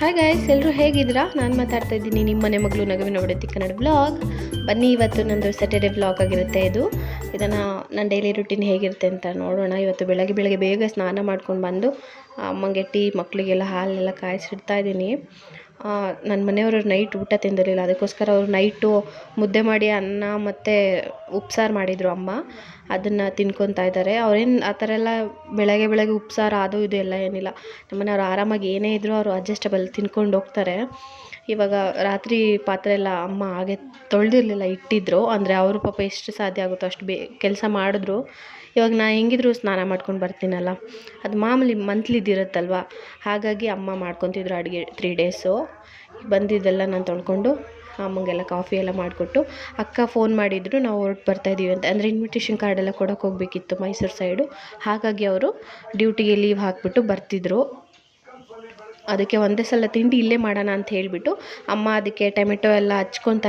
Hi ಎಲ್ಲರೂ ಹೇಗಿದ್ದೀರಾ? ನಾನು ಮಾತಾಡ್ತಾ ಇದ್ದೀನಿ ನಿಮ್ಮ ಮನೆ ಮಗಳು ನಗುವಿನ ಒಡತಿ ಕನ್ನಡ ಬ್ಲಾಗ್ ಬನ್ನಿ, ಇವತ್ತು ನಂದು ಸ್ಯಾಟರ್ಡೆ ಬ್ಲಾಗ್ ಆಗಿರುತ್ತೆ ಇದು. ಇದನ್ನು ನನ್ನ ಡೈಲಿ ರುಟೀನ್ ಹೇಗಿರುತ್ತೆ ಅಂತ ನೋಡೋಣ. ಇವತ್ತು ಬೆಳಗ್ಗೆ ಬೆಳಗ್ಗೆ ಬೇಗ ಸ್ನಾನ ಮಾಡ್ಕೊಂಡು ಬಂದು ಅಮ್ಮಂಗೆ ಟೀ ಮಕ್ಕಳಿಗೆಲ್ಲ ಹಾಲೆಲ್ಲ ಕಾಯಿಸಿಡ್ತಾ ಇದ್ದೀನಿ. ನನ್ನ ಮನೆಯವರು ನೈಟ್ ಊಟ ತಿಂದಿರಲಿಲ್ಲ. ಅದಕ್ಕೋಸ್ಕರ ಅವರು ನೈಟು ಮುದ್ದೆ ಮಾಡಿ ಅನ್ನ ಮತ್ತು ಉಪ್ಸಾರು ಮಾಡಿದರು ಅಮ್ಮ. ಅದನ್ನು ತಿನ್ಕೊತಾ ಇದ್ದಾರೆ. ಅವ್ರೇನು ಆ ಥರ ಎಲ್ಲ ಬೆಳಗ್ಗೆ ಬೆಳಗ್ಗೆ ಉಪ್ಸಾರು ಅದು ಇದು ಎಲ್ಲ ಏನಿಲ್ಲ. ನಮ್ಮನೆಯವ್ರು ಆರಾಮಾಗಿ ಏನೇ ಇದ್ದರೂ ಅವರು ಅಡ್ಜಸ್ಟಬಲ್ ತಿನ್ಕೊಂಡು ಹೋಗ್ತಾರೆ. ಇವಾಗ ರಾತ್ರಿ ಪಾತ್ರೆ ಎಲ್ಲ ಅಮ್ಮ ಹಾಗೆ ತೊಳೆದಿರ್ಲಿಲ್ಲ, ಇಟ್ಟಿದ್ರು. ಅಂದರೆ ಅವರು ಪಾಪ ಎಷ್ಟು ಸಾಧ್ಯ ಆಗುತ್ತೋ ಅಷ್ಟು ಬೇ, ಕೆಲಸ ಮಾಡಿದ್ರು. ಇವಾಗ ನಾ ಹೆಂಗಿದ್ರು ಸ್ನಾನ ಮಾಡ್ಕೊಂಡು ಬರ್ತೀನಲ್ಲ. ಅದು ಮಾಮೂಲಿ ಮಂತ್ಲಿದು ಇರುತ್ತಲ್ವ? ಹಾಗಾಗಿ ಅಮ್ಮ ಮಾಡ್ಕೊತಿದ್ರು ಅಡುಗೆ ತ್ರೀ ಡೇಸು ಬಂದಿದ್ದೆಲ್ಲ ನಾನು ತೊಳ್ಕೊಂಡು ಅಮ್ಮಂಗೆಲ್ಲ ಕಾಫಿ ಎಲ್ಲ ಮಾಡಿಕೊಟ್ಟು ಅಕ್ಕ ಫೋನ್ ಮಾಡಿದ್ರು, ನಾವು ಹೊರಟು ಬರ್ತಾಯಿದ್ದೀವಿ ಅಂತ. ಅಂದರೆ ಇನ್ವಿಟೇಷನ್ ಕಾರ್ಡೆಲ್ಲ ಕೊಡೋಕೆ ಹೋಗಬೇಕಿತ್ತು ಮೈಸೂರು ಸೈಡು ಹಾಗಾಗಿ ಅವರು ಡ್ಯೂಟಿಗೆ ಲೀವ್ ಹಾಕಿಬಿಟ್ಟು ಬರ್ತಿದ್ರು. ಅದಕ್ಕೆ ಒಂದೇ ಸಲ ತಿಂಡಿ ಇಲ್ಲೇ ಮಾಡೋಣ ಅಂತ ಹೇಳಿಬಿಟ್ಟು ಅಮ್ಮ ಅದಕ್ಕೆ ಟೊಮೆಟೊ ಎಲ್ಲ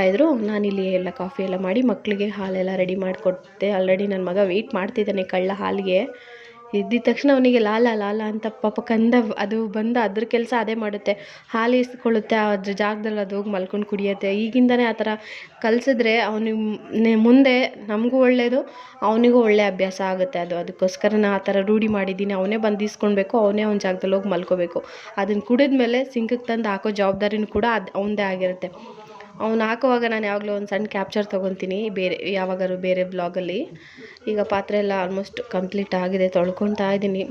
ಇದ್ದರು ನಾನು ಇಲ್ಲಿ ಎಲ್ಲ ಕಾಫಿ ಎಲ್ಲ ಮಾಡಿ ಮಕ್ಕಳಿಗೆ ಹಾಲೆಲ್ಲ ರೆಡಿ ಮಾಡಿಕೊಟ್ಟೆ ಆಲ್ರೆಡಿ ನನ್ನ ಮಗ ವೆಯ್ಟ್ ಮಾಡ್ತಿದ್ದಾನೆ ಕಳ್ಳ ಹಾಲಿಗೆ. ಇದ್ದಿದ ತಕ್ಷಣ ಅವನಿಗೆ ಲಾಲ ಲಾಲ ಅಂತ ಪಾಪ ಕಂದ ಅದು ಬಂದು ಅದ್ರ ಕೆಲಸ ಅದೇ ಮಾಡುತ್ತೆ. ಹಾಲು ಇಸ್ಕೊಳ್ಳುತ್ತೆ ಅದ್ರ ಜಾಗದಲ್ಲಿ ಅದು ಹೋಗಿ ಮಲ್ಕೊಂಡು ಕುಡಿಯುತ್ತೆ. ಈಗಿಂದನೇ ಆ ಥರ ಕಲಿಸಿದ್ರೆ ಅವನಿಗೆ ಮುಂದೆ ನಮಗೂ ಒಳ್ಳೆಯದು ಅವನಿಗೂ ಒಳ್ಳೆಯ ಅಭ್ಯಾಸ ಆಗುತ್ತೆ ಅದು. ಅದಕ್ಕೋಸ್ಕರ ನಾನು ಆ ಥರ ರೂಢಿ ಮಾಡಿದ್ದೀನಿ. ಅವನೇ ಬಂದು ಇಸ್ಕೊಳ್ಬೇಕು, ಅವನೇ ಅವ್ನ ಜಾಗದಲ್ಲಿ ಹೋಗಿ ಮಲ್ಕೋಬೇಕು. ಅದನ್ನು ಕುಡಿದ್ಮೇಲೆ ಸಿಂಕಕ್ಕೆ ತಂದು ಹಾಕೋ ಜವಾಬ್ದಾರಿನೂ ಕೂಡ ಅದು ಅವನದೇ ಆಗಿರುತ್ತೆ. ಅವ್ನು ಹಾಕುವಾಗ ನಾನು ಯಾವಾಗಲೂ ಒಂದು ಸಣ್ಣ ಕ್ಯಾಪ್ಚರ್ ತೊಗೊತೀನಿ, ಬೇರೆ ಯಾವಾಗಾದ್ರು ಬೇರೆ ಬ್ಲಾಗಲ್ಲಿ ಈಗ ಪಾತ್ರೆ ಎಲ್ಲ ಆಲ್ಮೋಸ್ಟ್ ಕಂಪ್ಲೀಟ್ ಆಗಿದೆ, ತೊಳ್ಕೊತಾ ಇದ್ದೀನಿ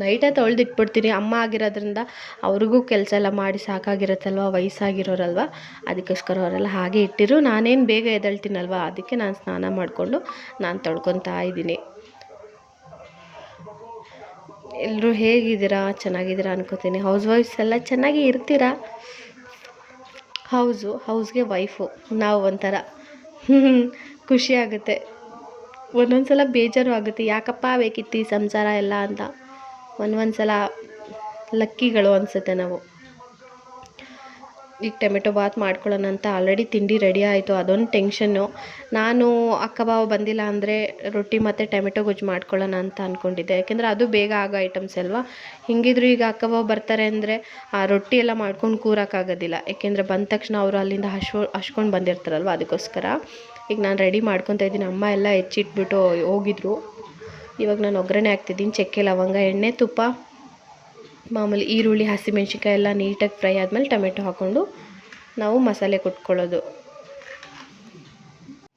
ನೈಟೇ ತೊಳೆದಿಟ್ಬಿಡ್ತೀನಿ. ಅಮ್ಮ ಆಗಿರೋದ್ರಿಂದ ಅವ್ರಿಗೂ ಕೆಲಸ ಎಲ್ಲ ಮಾಡಿ ಸಾಕಾಗಿರತ್ತಲ್ವ, ವಯಸ್ಸಾಗಿರೋರಲ್ವ? ಅದಕ್ಕೋಸ್ಕರ ಅವರೆಲ್ಲ ಹಾಗೆ ಇಟ್ಟಿರು. ನಾನೇನು ಬೇಗ ಎದ್ದೇಳ್ತೀನಲ್ವ? ಅದಕ್ಕೆ ನಾನು ಸ್ನಾನ ಮಾಡಿಕೊಂಡು ನಾನು ತೊಳ್ಕೊತಾ ಇದ್ದೀನಿ ಎಲ್ಲರೂ ಹೇಗಿದ್ದೀರಾ? ಚೆನ್ನಾಗಿದ್ದೀರಾ ಅನ್ಕೋತೀನಿ. ಹೌಸ್ ವೈಫ್ಸ್ ಎಲ್ಲ ಚೆನ್ನಾಗಿ ಇರ್ತೀರಾ? ಹೌಸು, ಹೌಸ್ಗೆ ವೈಫು. ನಾವು ಒಂಥರ. ಖುಷಿ ಆಗುತ್ತೆ. ಒಂದೊಂದು ಸಲ ಬೇಜಾರು ಆಗುತ್ತೆ. ಯಾಕಪ್ಪ ಬೇಕಿತ್ತು ಈ ಸಂಸಾರ ಎಲ್ಲ ಅಂತ. ಒಂದೊಂದು ಸಲ ಲಕ್ಕಿಗಳು ಅನಿಸುತ್ತೆ ನಾವು. ಈಗ ಟೊಮೆಟೊ ಬಾತ್ ಮಾಡ್ಕೊಳ್ಳೋಣ ಅಂತ ಆಲ್ರೆಡಿ ತಿಂಡಿ ರೆಡಿ ಆಯಿತು, ಅದೊಂದು ಟೆನ್ಷನ್ನು ನಾನು ಅಕ್ಕ ಬಾವ ಬಂದಿಲ್ಲ ಅಂದರೆ ರೊಟ್ಟಿ ಮತ್ತು ಟೊಮೆಟೊ ಗೊಜ್ಜು ಮಾಡ್ಕೊಳ್ಳೋಣ ಅಂತ ಅಂದ್ಕೊಂಡಿದ್ದೆ ಯಾಕೆಂದರೆ ಅದು ಬೇಗ ಆಗೋ ಐಟಮ್ಸ್ ಅಲ್ವಾ? ಹಿಂಗಿದ್ರು ಈಗ ಅಕ್ಕ ಬಾವ ಬರ್ತಾರೆ ಅಂದರೆ ಆ ರೊಟ್ಟಿ ಎಲ್ಲ ಮಾಡ್ಕೊಂಡು ಕೂರೋಕ್ಕಾಗೋದಿಲ್ಲ ಯಾಕೆಂದರೆ ಬಂದ ತಕ್ಷಣ ಅವರು ಅಲ್ಲಿಂದ ಹಶ್ವ ಹಶ್ಕೊಂಡು ಬಂದಿರ್ತಾರಲ್ವ ಅದಕ್ಕೋಸ್ಕರ. ಈಗ ನಾನು ರೆಡಿ ಮಾಡ್ಕೊತಾ ಇದ್ದೀನಿ. ಅಮ್ಮ ಎಲ್ಲ ಹೆಚ್ಚಿಟ್ಬಿಟ್ಟು ಹೋಗಿದ್ರು. ಇವಾಗ ನಾನು ಒಗ್ಗರಣೆ ಹಾಕ್ತಿದ್ದೀನಿ. ಚಕ್ಕೆ, ಲವಂಗ, ಎಣ್ಣೆ, ತುಪ್ಪ. ಮಾಮೂಲಿ ಈರುಳ್ಳಿ, ಹಸಿಮೆಣ್ಸಿನ್ಕಾಯಿ ಎಲ್ಲ ನೀಟಾಗಿ ಫ್ರೈ ಆದಮೇಲೆ ಟೊಮೆಟೊ ಹಾಕ್ಕೊಂಡು ನಾವು ಮಸಾಲೆ ಕುಟ್ಕೊಳ್ಳೋದು.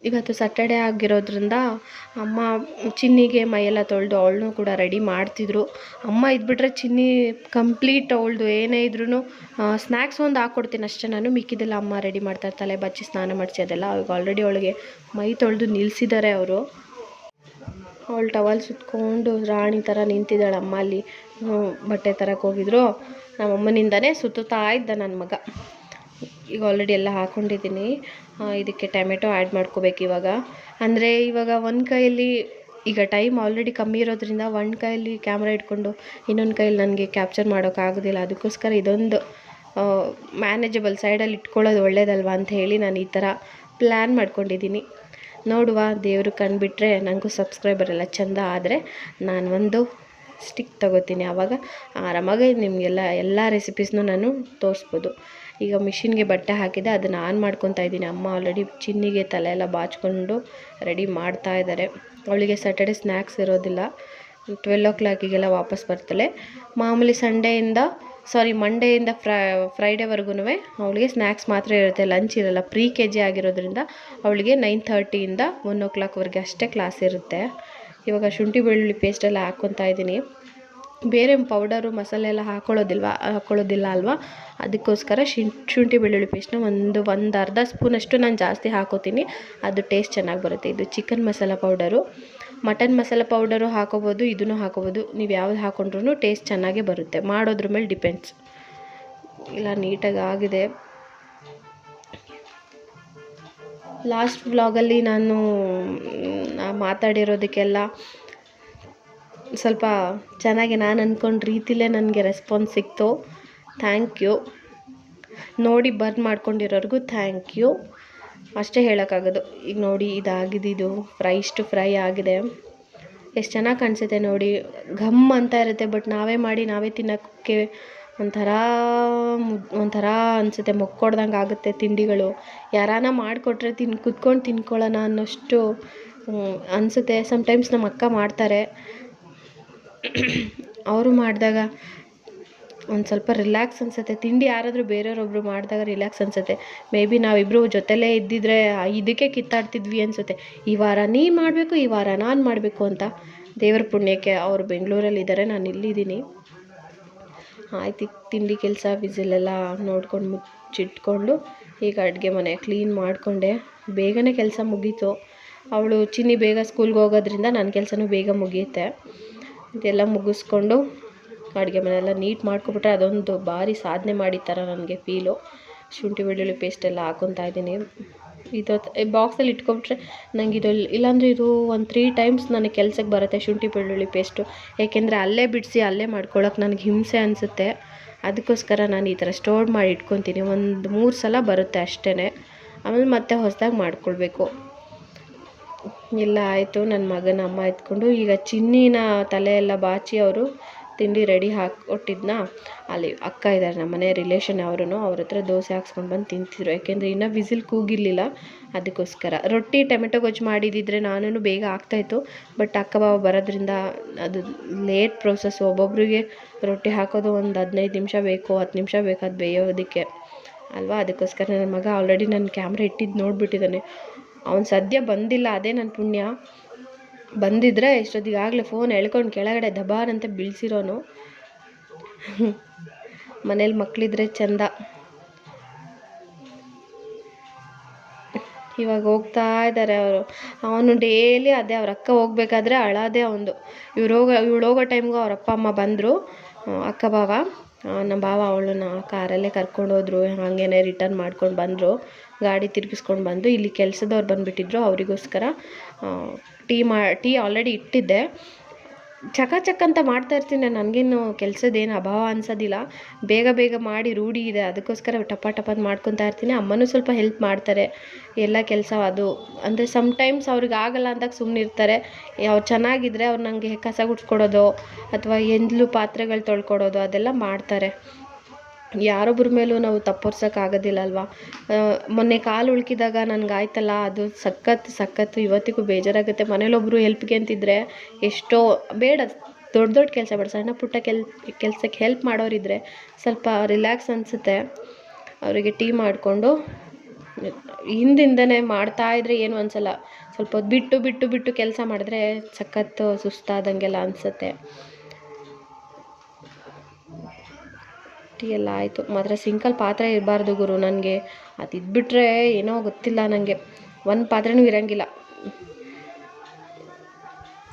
ಇವತ್ತು ಸಟರ್ಡೆ ಆಗಿರೋದ್ರಿಂದ ಅಮ್ಮ ಚಿನ್ನಿಗೆ ಮೈಯೆಲ್ಲ ತೊಳೆದು ಅವಳನ್ನೂ ಕೂಡ ರೆಡಿ ಮಾಡ್ತಿದ್ರು. ಅಮ್ಮ ಇದ್ಬಿಟ್ರೆ ಚಿನ್ನಿ ಕಂಪ್ಲೀಟ್ ಅವಳದು, ಏನೇ ಇದ್ರೂ ಸ್ನ್ಯಾಕ್ಸ್ ಒಂದು ಹಾಕ್ಕೊಡ್ತೀನಿ ಅಷ್ಟೇ ನಾನು. ಮಿಕ್ಕಿದೆಲ್ಲ ಅಮ್ಮ ರೆಡಿ ಮಾಡ್ತಾರೆ, ತಲೆ ಬಚ್ಚಿ ಸ್ನಾನ ಮಾಡಿಸಿ ಅದೆಲ್ಲ. ಈಗ ಆಲ್ರೆಡಿ ಅವಳಿಗೆ ಮೈ ತೊಳೆದು ನಿಲ್ಲಿಸಿದ್ದಾರೆ ಅವರು. ಅವಳು ಟವಲ್ ಸುತ್ಕೊಂಡು ರಾಣಿ ಥರ ನಿಂತಿದ್ದಾಳೆ ಅಮ್ಮ ಅಲ್ಲಿ. ಬಟ್ಟೆ ತರಕ್ಕೆ ಹೋಗಿದ್ರು. ನಮ್ಮಮ್ಮನಿಂದನೇ ಸುತ್ತುತ್ತಾ ಇದ್ದ ನನ್ನ ಮಗ. ಈಗ ಆಲ್ರೆಡಿ ಎಲ್ಲ ಹಾಕ್ಕೊಂಡಿದ್ದೀನಿ ಇದಕ್ಕೆ ಟೊಮೆಟೊ ಆ್ಯಡ್ ಮಾಡ್ಕೋಬೇಕು ಇವಾಗ. ಅಂದರೆ ಇವಾಗ ಒಂದು ಕೈಯಲ್ಲಿ ಈಗ ಟೈಮ್ ಆಲ್ರೆಡಿ ಕಮ್ಮಿ ಇರೋದ್ರಿಂದ ಒಂದು ಕೈಯಲ್ಲಿ ಕ್ಯಾಮ್ರಾ ಇಟ್ಕೊಂಡು ಇನ್ನೊಂದು ಕೈಯಲ್ಲಿ ನನಗೆ ಕ್ಯಾಪ್ಚರ್ ಮಾಡೋಕ್ಕಾಗೋದಿಲ್ಲ ಅದಕ್ಕೋಸ್ಕರ ಇದೊಂದು ಮ್ಯಾನೇಜಬಲ್ ಸೈಡಲ್ಲಿ ಇಟ್ಕೊಳ್ಳೋದು ಒಳ್ಳೇದಲ್ವಾ ಅಂತ ಹೇಳಿ ನಾನು ಈ ಥರ ಪ್ಲ್ಯಾನ್ ಮಾಡ್ಕೊಂಡಿದ್ದೀನಿ. ನೋಡುವ ದೇವರು ಕಂಡುಬಿಟ್ರೆ ನನಗೂ ಸಬ್ಸ್ಕ್ರೈಬರ್ ಎಲ್ಲ ಚೆಂದ ಆದರೆ ನಾನು ಒಂದು ಸ್ಟಿಕ್ ತಗೋತೀನಿ. ಆವಾಗ ಆರಾಮಾಗಿ ನಿಮಗೆಲ್ಲ ಎಲ್ಲ ರೆಸಿಪೀಸ್ನೂ ನಾನು ತೋರಿಸ್ಬೋದು. ಈಗ ಮಿಷಿನ್ಗೆ ಬಟ್ಟೆ ಹಾಕಿದೆ, ಅದನ್ನು ಆನ್ ಮಾಡ್ಕೊತಾ ಇದ್ದೀನಿ. ಅಮ್ಮ ಆಲ್ರೆಡಿ ಚಿನ್ನಿಗೆ ತಲೆ ಎಲ್ಲ ಬಾಚ್ಕೊಂಡು ರೆಡಿ ಮಾಡ್ತಾ ಇದ್ದಾರೆ ಅವಳಿಗೆ ಸ್ಯಾಟರ್ಡೆ ಸ್ನ್ಯಾಕ್ಸ್ ಇರೋದಿಲ್ಲ. ಟ್ವೆಲ್ ಓ ಕ್ಲಾಕಿಗೆಲ್ಲ ವಾಪಸ್ ಬರ್ತಾಳೆ. ಮಾಮೂಲಿ ಸಂಡೆಯಿಂದ ಸಾರಿ ಮಂಡೆಯಿಂದ ಫ್ರೈ ಫ್ರೈಡೇವರೆಗೂ ಅವಳಿಗೆ ಸ್ನ್ಯಾಕ್ಸ್ ಮಾತ್ರ ಇರುತ್ತೆ. ಲಂಚ್ ಇರಲ್ಲ. ಪ್ರೀ ಕೆ ಜಿ ಆಗಿರೋದ್ರಿಂದ ಅವಳಿಗೆ ನೈನ್ ಥರ್ಟಿಯಿಂದ ಒನ್ ಓ ಕ್ಲಾಕ್ವರೆಗೆ ಅಷ್ಟೇ ಕ್ಲಾಸ್ ಇರುತ್ತೆ. ಇವಾಗ ಶುಂಠಿ ಬೆಳ್ಳುಳ್ಳಿ ಪೇಸ್ಟೆಲ್ಲ ಹಾಕ್ಕೊತಾ ಇದ್ದೀನಿ. ಬೇರೆ ಪೌಡರು ಮಸಾಲೆ ಎಲ್ಲ ಹಾಕೊಳ್ಳೋದಿಲ್ವ ಹಾಕ್ಕೊಳ್ಳೋದಿಲ್ಲ ಅಲ್ವಾ? ಅದಕ್ಕೋಸ್ಕರ ಶುಂಠಿ ಬೆಳ್ಳುಳ್ಳಿ ಪೇಸ್ಟ್ನ ಒಂದು ಒಂದು ಅರ್ಧ ಸ್ಪೂನಷ್ಟು ನಾನು ಜಾಸ್ತಿ ಹಾಕೋತೀನಿ. ಅದು ಟೇಸ್ಟ್ ಚೆನ್ನಾಗಿ ಬರುತ್ತೆ. ಇದು chicken masala powder mutton masala powder ಹಾಕೋಬೋದು, ಇದನ್ನು ಹಾಕೋಬೋದು. ನೀವು ಯಾವ್ದು ಹಾಕೊಂಡ್ರೂ ಟೇಸ್ಟ್ ಚೆನ್ನಾಗೇ ಬರುತ್ತೆ. ಮಾಡೋದ್ರ ಮೇಲೆ ಡಿಪೆಂಡ್ಸ್ ಇಲ್ಲ, ನೀಟಾಗಿ ಆಗಿದೆ. ಲಾಸ್ಟ್ ವ್ಲಾಗಲ್ಲಿ ನಾನು ಮಾತಾಡಿರೋದಕ್ಕೆಲ್ಲ ಸ್ವಲ್ಪ ಚೆನ್ನಾಗಿ ನಾನು ಅಂದ್ಕೊಂಡ ರೀತಿಲೇ ನನಗೆ ರೆಸ್ಪಾನ್ಸ್ ಸಿಕ್ತು. ಥ್ಯಾಂಕ್ ಯು ನೋಡಿ ಬರ್ನ್ ಮಾಡ್ಕೊಂಡಿರೋರಿಗೂ ಥ್ಯಾಂಕ್ ಯು ಅಷ್ಟೇ ಹೇಳೋಕ್ಕಾಗೋದು. ಈಗ ನೋಡಿ ಇದಾಗಿದೆ, ಇದು ಫ್ರೈ ಇಷ್ಟು ಫ್ರೈ ಆಗಿದೆ. ಎಷ್ಟು ಚೆನ್ನಾಗಿ ಕಾಣಿಸುತ್ತೆ ನೋಡಿ. ಘಮ್ ಅಂತ ಇರುತ್ತೆ ಬಟ್ ನಾವೇ ಮಾಡಿ, ನಾವೇ ತಿನ್ನೋಕ್ಕೆ ಒಂಥರ ಮುದ್ ಒಂಥರ ಅನಿಸುತ್ತೆ. ಮೊಕ್ಕೊಡ್ದಂಗೆ ಆಗುತ್ತೆ ತಿಂಡಿಗಳು. ಯಾರಾನ ಮಾಡಿಕೊಟ್ರೆ ತಿನ್, ಕುತ್ಕೊಂಡು ತಿನ್ಕೊಳ್ಳೋಣ ಅನ್ನೋಷ್ಟು ಅನಿಸುತ್ತೆ. ಸಮ್ಟೈಮ್ಸ್ ನಮ್ಮ ಅಕ್ಕ ಮಾಡ್ತಾರೆ. ಅವರು ಮಾಡಿದಾಗ ಒಂದು ಸ್ವಲ್ಪ ರಿಲ್ಯಾಕ್ಸ್ ಅನಿಸುತ್ತೆ. ತಿಂಡಿ ಯಾರಾದರೂ ಬೇರೆಯವ್ರೊಬ್ರು ಮಾಡಿದಾಗ ರಿಲ್ಯಾಕ್ಸ್ ಅನಿಸುತ್ತೆ. ಮೇ ಬಿ ನಾವಿಬ್ಬರು ಜೊತೆಲೇ ಇದ್ದಿದ್ರೆ ಇದಕ್ಕೆ ಕಿತ್ತಾಡ್ತಿದ್ವಿ ಅನಿಸುತ್ತೆ. ಈ ವಾರ ನೀ ಮಾಡಬೇಕು, ಈ ವಾರ ನಾನು ಮಾಡಬೇಕು ಅಂತ ದೇವರ ಪುಣ್ಯಕ್ಕೆ ಅವರು ಬೆಂಗಳೂರಲ್ಲಿದ್ದಾರೆ ನಾನು ಇಲ್ಲಿದ್ದೀನಿ. ಆಯ್ತು, ತಿಂಡಿ ಕೆಲಸ ವಿಸಿಲೆಲ್ಲ ನೋಡ್ಕೊಂಡು ಮುಚ್ಚಿಟ್ಕೊಂಡು ಈಗ ಅಡುಗೆ ಮನೆ ಕ್ಲೀನ್ ಮಾಡಿಕೊಂಡೆ. ಬೇಗನೆ ಕೆಲಸ ಮುಗೀತು. ಅವಳು ಚಿನ್ನಿ ಬೇಗ ಸ್ಕೂಲ್ಗೆ ಹೋಗೋದ್ರಿಂದ ನನ್ನ ಕೆಲಸನೂ ಬೇಗ ಮುಗಿಯುತ್ತೆ. ಇದೆಲ್ಲ ಮುಗಿಸ್ಕೊಂಡು ಅಡುಗೆ ಮನೆಯೆಲ್ಲ ನೀಟ್ ಮಾಡ್ಕೊಬಿಟ್ರೆ ಅದೊಂದು ಭಾರಿ ಸಾಧನೆ ಮಾಡಿದ ಥರ ನನಗೆ ಫೀಲು. ಶುಂಠಿ, ಬೆಳ್ಳುಳ್ಳಿ ಪೇಸ್ಟ್ ಎಲ್ಲ ಹಾಕೊತಾ ಇದ್ದೀನಿ. ಇದು ಬಾಕ್ಸಲ್ಲಿ ಇಟ್ಕೊಬಿಟ್ರೆ ನನಗೆ ಇದು ಇಲ್ಲಾಂದರೆ ಇದು ಒಂದು ತ್ರೀ ಟೈಮ್ಸ್ ನನಗೆ ಕೆಲ್ಸಕ್ಕೆ ಬರುತ್ತೆ ಶುಂಠಿ, ಬೆಳ್ಳುಳ್ಳಿ ಪೇಸ್ಟು ಏಕೆಂದರೆ ಅಲ್ಲೇ ಬಿಡಿಸಿ ಅಲ್ಲೇ ಮಾಡ್ಕೊಳ್ಳೋಕೆ ನನಗೆ ಹಿಂಸೆ ಅನಿಸುತ್ತೆ. ಅದಕ್ಕೋಸ್ಕರ ನಾನು ಈ ಥರ ಸ್ಟೋರ್ ಮಾಡಿ ಇಟ್ಕೊತೀನಿ. ಒಂದು ಮೂರು ಸಲ ಬರುತ್ತೆ ಅಷ್ಟೇ ಆಮೇಲೆ ಮತ್ತೆ ಹೊಸದಾಗಿ ಮಾಡ್ಕೊಳ್ಬೇಕು. ಎಲ್ಲ ಆಯಿತು. ನನ್ನ ಮಗನ ಅಮ್ಮ ಎತ್ಕೊಂಡು ಈಗ ಚಿನ್ನಿನ ತಲೆಯೆಲ್ಲ ಬಾಚಿ ಅವರು ತಿಂಡಿ ರೆಡಿ ಹಾಕ್ಕೊಟ್ಟಿದ್ನ ಅಲ್ಲಿ ಅಕ್ಕ ಇದ್ದಾರೆ ನಮ್ಮ ಮನೆ ರಿಲೇಷನ್ ಅವ್ರೂ ಅವ್ರ ಹತ್ರ ದೋಸೆ ಹಾಕ್ಸ್ಕೊಂಡು ಬಂದು ತಿಂತಿದ್ರು. ಯಾಕೆಂದರೆ ಇನ್ನೂ ವಿಸಿಲ್ ಕೂಗಿರಲಿಲ್ಲ ಅದಕ್ಕೋಸ್ಕರ. ರೊಟ್ಟಿ, ಟೊಮೆಟೊ ಗೊಜ್ಜು ಮಾಡಿದಿದ್ರೆ ನಾನೂ ಬೇಗ ಆಗ್ತಾಯಿತ್ತು ಬಟ್ ಅಕ್ಕ ಬಾವ ಬರೋದ್ರಿಂದ ಅದು ಲೇಟ್ ಪ್ರೋಸೆಸ್ ಒಬ್ಬೊಬ್ಬರಿಗೆ ರೊಟ್ಟಿ ಹಾಕೋದು ಒಂದು ಹದಿನೈದು ನಿಮಿಷ ಬೇಕು, ಹತ್ತು ನಿಮಿಷ ಬೇಕು, ಅದು ಬೇಯೋದಕ್ಕೆ. ಅಲ್ವಾ? ಅದಕ್ಕೋಸ್ಕರ ನನ್ನ ಮಗ ಆಲ್ರೆಡಿ ನನ್ನ ಕ್ಯಾಮ್ರಾ ಇಟ್ಟಿದ್ದು ನೋಡಿಬಿಟ್ಟಿದ್ದಾನೆ ಅವ್ನು ಸದ್ಯ ಬಂದಿಲ್ಲ, ಅದೇ ನನ್ನ ಪುಣ್ಯ. ಬಂದಿದ್ರೆ ಇಷ್ಟೊತ್ತಿಗಾಗಲೇ ಫೋನ್ ಎಳ್ಕೊಂಡು ಕೆಳಗಡೆ ದಬಾರ್ ಅಂತ ಬೀಳ್ಸಿರೋನು. ಮನೇಲಿ ಮಕ್ಕಳಿದ್ರೆ ಚಂದ. ಇವಾಗ ಹೋಗ್ತಾ ಇದ್ದಾರೆ ಅವರು. ಅವನು ಡೇಲಿ ಅದೇ ಅವ್ರ ಅಕ್ಕ ಹೋಗ್ಬೇಕಾದ್ರೆ ಅಳೋದೇ ಅವನದು. ಇವ್ರು ಹೋಗೋ, ಇವಳು ಹೋಗೋ ಟೈಮ್ಗೂ ಅವ್ರ ಅಪ್ಪ, ಅಮ್ಮ ಬಂದರು. ಅಕ್ಕ ಬಾವ ನಮ್ಮ ಭಾವ ಅವಳನ್ನ ಕಾರಲ್ಲೇ ಕರ್ಕೊಂಡು ಹೋದ್ರು. ಹಾಗೇನೆ ರಿಟರ್ನ್ ಮಾಡ್ಕೊಂಡು ಬಂದರು. ಗಾಡಿ ತಿರ್ಗಿಸ್ಕೊಂಡು ಬಂದು ಇಲ್ಲಿ ಕೆಲಸದವ್ರು ಬಂದುಬಿಟ್ಟಿದ್ರು. ಅವರಿಗೋಸ್ಕರ ಟೀ ಮಾ, ಟೀ ಆಲ್ರೆಡಿ ಇಟ್ಟಿದ್ದೆ. ಚಕ ಚಕ್ ಅಂತ ಮಾಡ್ತಾ ಇರ್ತೀನಿ. ನನಗೇನು ಕೆಲಸದೇನು ಅಭಾವ ಅನ್ಸೋದಿಲ್ಲ. ಬೇಗ ಬೇಗ ಮಾಡಿ ರೂಢಿ ಇದೆ. ಅದಕ್ಕೋಸ್ಕರ ಟಪ ಟಪ ಮಾಡ್ಕೊತಾ ಇರ್ತೀನಿ. ಅಮ್ಮನೂ ಸ್ವಲ್ಪ ಹೆಲ್ಪ್ ಮಾಡ್ತಾರೆ. ಎಲ್ಲ ಕೆಲಸ ಅದು. ಅಂದರೆ ಸಮ್ಟೈಮ್ಸ್ ಅವ್ರಿಗೆ ಆಗಲ್ಲ ಅಂದಾಗ ಸುಮ್ಮನೆ ಇರ್ತಾರೆ. ಅವ್ರು ಚೆನ್ನಾಗಿದ್ರೆ ಅವ್ರು ನನಗೆ ಕಸ ಗುಡ್ಸ್ಕೊಡೋದು ಅಥವಾ ಎಂದ್ಲು ಪಾತ್ರೆಗಳು ತೊಳ್ಕೊಡೋದು ಅದೆಲ್ಲ ಮಾಡ್ತಾರೆ. ಯಾರೊಬ್ಬರ ಮೇಲೂ ನಾವು ಆಗೋದಿಲ್ಲ ಅಲ್ವಾ ಮೊನ್ನೆ ಕಾಲು ಉಳ್ಕಿದಾಗ ನನ್ಗೆ ಆಯ್ತಲ್ಲ ಅದು ಸಖತ್ ಸಖತ್ತು ಇವತ್ತಿಗೂ ಬೇಜಾರಾಗುತ್ತೆ. ಮನೇಲೊಬ್ಬರು ಹೆಲ್ಪ್ಗೆ ಅಂತಿದ್ರೆ ಎಷ್ಟೋ, ಬೇಡ, ದೊಡ್ಡ ದೊಡ್ಡ ಕೆಲಸ ಬೇಡ. ಸಣ್ಣ ಪುಟ್ಟ ಕೆಲ್, ಕೆಲ್ಸಕ್ಕೆ ಹೆಲ್ಪ್ ಮಾಡೋರಿದ್ದರೆ ಸ್ವಲ್ಪ ರಿಲ್ಯಾಕ್ಸ್ ಅನಿಸುತ್ತೆ. ಅವರಿಗೆ ಟೀ ಮಾಡಿಕೊಂಡು, ಹಿಂದಿಂದನೇ ಮಾಡ್ತಾಯಿದ್ರೆ ಏನು ಅನಿಸಲ್ಲ. ಸ್ವಲ್ಪ ಬಿಟ್ಟು ಬಿಟ್ಟು ಬಿಟ್ಟು ಕೆಲಸ ಮಾಡಿದ್ರೆ ಸಖತ್ತು ಸುಸ್ತಾದಂಗೆಲ್ಲ ಅನಿಸುತ್ತೆ. ಟೀ ಎಲ್ಲ ಆಯಿತು. ಮಾತ್ರ ಸಿಂಕಲ್ಲಿ ಪಾತ್ರೆ ಇರಬಾರ್ದು ಗುರು ನನಗೆ. ಅದು ಇದ್ಬಿಟ್ರೆ ಏನೋ ಗೊತ್ತಿಲ್ಲ ನನಗೆ ಒಂದು ಪಾತ್ರೆನೂ ಇರೋಂಗಿಲ್ಲ.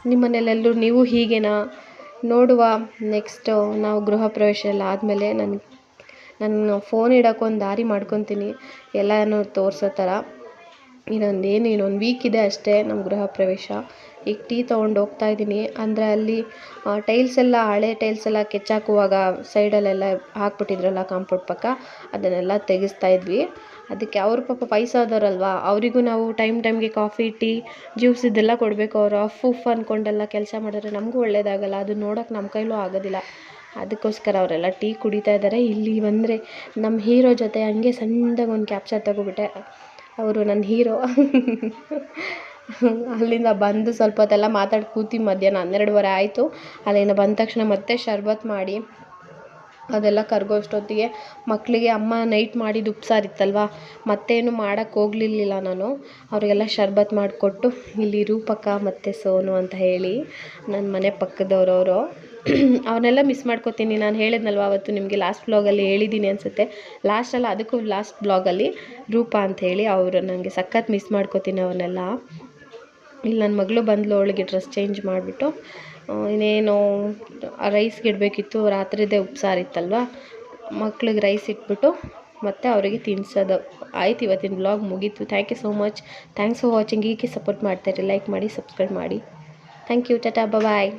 ನಿಮ್ಮ ಮನೇಲೆಲ್ಲೂ ನೀವು ಹೀಗೇನಾ? ನೋಡುವ. ನೆಕ್ಸ್ಟು ನಾವು ಗೃಹ ಪ್ರವೇಶ ಎಲ್ಲ ಆದಮೇಲೆ ನನ್ನ ನಾನು ಫೋನ್ ಇಡೋಕ್ಕೊಂದು ದಾರಿ ಮಾಡ್ಕೊತೀನಿ. ಎಲ್ಲನೂ ತೋರಿಸೋ ಥರ. ಇನ್ನೊಂದು ಏನು, ಇನ್ನೊಂದು ವೀಕ್ ಇದೆ ಅಷ್ಟೇ ನಮ್ಮ ಗೃಹ ಪ್ರವೇಶ. ಈಗ ಟೀ ತೊಗೊಂಡು ಹೋಗ್ತಾ ಇದ್ದೀನಿ. ಅಂದರೆ ಅಲ್ಲಿ ಟೈಲ್ಸ್ ಎಲ್ಲ, ಹಳೆ ಟೈಲ್ಸ್ ಎಲ್ಲ ಕೆಚ್ಚಾಕುವಾಗ ಸೈಡಲ್ಲೆಲ್ಲ ಹಾಕ್ಬಿಟ್ಟಿದ್ರಲ್ಲ ಕಾಂಪೌಂಡ್ ಪಕ್ಕ, ಅದನ್ನೆಲ್ಲ ತೆಗೆಸ್ತಾ ಇದ್ವಿ. ಅದಕ್ಕೆ ಅವ್ರ ಪಾಪ ವಯಸ್ಸಾದವ್ರಲ್ವಾ ಅವರಿಗೂ ನಾವು ಟೈಮ್ ಟೈಮ್ಗೆ ಕಾಫಿ ಟೀ ಜ್ಯೂಸ್ ಇದೆಲ್ಲ ಕೊಡಬೇಕು. ಅವರು ಅಫ್ ಉಫ್ ಅಂದ್ಕೊಂಡೆಲ್ಲ ಕೆಲಸ ಮಾಡಿದ್ರೆ ನಮಗೂ ಒಳ್ಳೇದಾಗಲ್ಲ. ಅದು ನೋಡೋಕೆ ನಮ್ಮ ಕೈಲೂ ಆಗೋದಿಲ್ಲ. ಅದಕ್ಕೋಸ್ಕರ ಅವರೆಲ್ಲ ಟೀ ಕುಡಿತಾ ಇದ್ದಾರೆ. ಇಲ್ಲಿ ಬಂದರೆ ನಮ್ಮ ಹೀರೋ ಜೊತೆ ಹಂಗೆ ಸಣ್ಣದಾಗಿ ಒಂದು ಕ್ಯಾಪ್ಚರ್ ತಗೊಬಿಟ್ಟೆ. ಅವರು ನನ್ನ ಹೀರೋ ಅಲ್ಲಿಂದ ಬಂದು ಸ್ವಲ್ಪ ಹೊತ್ತೆಲ್ಲ ಮಾತಾಡಿ ಕೂತಿ ಮಧ್ಯಾಹ್ನ ಹನ್ನೆರಡುವರೆ ಆಯಿತು. ಅಲ್ಲಿಂದ ಬಂದ ತಕ್ಷಣ ಮತ್ತೆ ಶರ್ಬತ್ ಮಾಡಿ ಅದೆಲ್ಲ ಕರ್ಗೋ ಅಷ್ಟೊತ್ತಿಗೆ ಮಕ್ಕಳಿಗೆ ಅಮ್ಮ ನೈಟ್ ಮಾಡಿದ ಉಪ್ಸಾರು ಇತ್ತಲ್ವ, ಮತ್ತೇನು ಮಾಡೋಕ್ಕೆ ಹೋಗ್ಲಿಲ್ಲ ನಾನು. ಅವರಿಗೆಲ್ಲ ಶರ್ಬತ್ ಮಾಡಿಕೊಟ್ಟು ಇಲ್ಲಿ ರೂಪಕ ಮತ್ತು ಸೋನು ಅಂತ ಹೇಳಿ ನನ್ನ ಮನೆ ಪಕ್ಕದವ್ರವರು ಅವನ್ನೆಲ್ಲ ಮಿಸ್ ಮಾಡ್ಕೋತೀನಿ. ನಾನು ಹೇಳಿದ್ನಲ್ವ ಅವತ್ತು ನಿಮಗೆ ಲಾಸ್ಟ್ ಬ್ಲಾಗಲ್ಲಿ ಹೇಳಿದ್ದೀನಿ ಅನಿಸುತ್ತೆ. ಲಾಸ್ಟಲ್ಲ ಅದಕ್ಕೂ ಲಾಸ್ಟ್ ಬ್ಲಾಗಲ್ಲಿ ರೂಪ ಅಂತ ಹೇಳಿ ಅವರು ನನಗೆ ಸಖತ್ ಮಿಸ್ ಮಾಡ್ಕೋತೀನಿ ಅವನ್ನೆಲ್ಲ ಇಲ್ಲಿ ನನ್ನ ಮಗಳು ಬಂದಳು ಅವಳಿಗೆ ಡ್ರೆಸ್ ಚೇಂಜ್ ಮಾಡಿಬಿಟ್ಟು ಇನ್ನೇನು ರೈಸ್ಗೆ ಇಡಬೇಕಿತ್ತು, ರಾತ್ರಿದೇ ಉಪ್ಸಾರು ಇತ್ತಲ್ವ? ಮಕ್ಳಿಗೆ ರೈಸ್ ಇಟ್ಬಿಟ್ಟು ಮತ್ತು ಅವರಿಗೆ ತಿನ್ಸೋದು. ಆಯ್ತು, ಇವತ್ತಿನ ಬ್ಲಾಗ್ ಮುಗೀತು. Thank you so much thanks for watching ಹೀಗೆ ಸಪೋರ್ಟ್ ಮಾಡ್ತಾಯಿರಿ ಲೈಕ್ ಮಾಡಿ ಸಬ್ಸ್ಕ್ರೈಬ್ ಮಾಡಿ. Thank you tata bye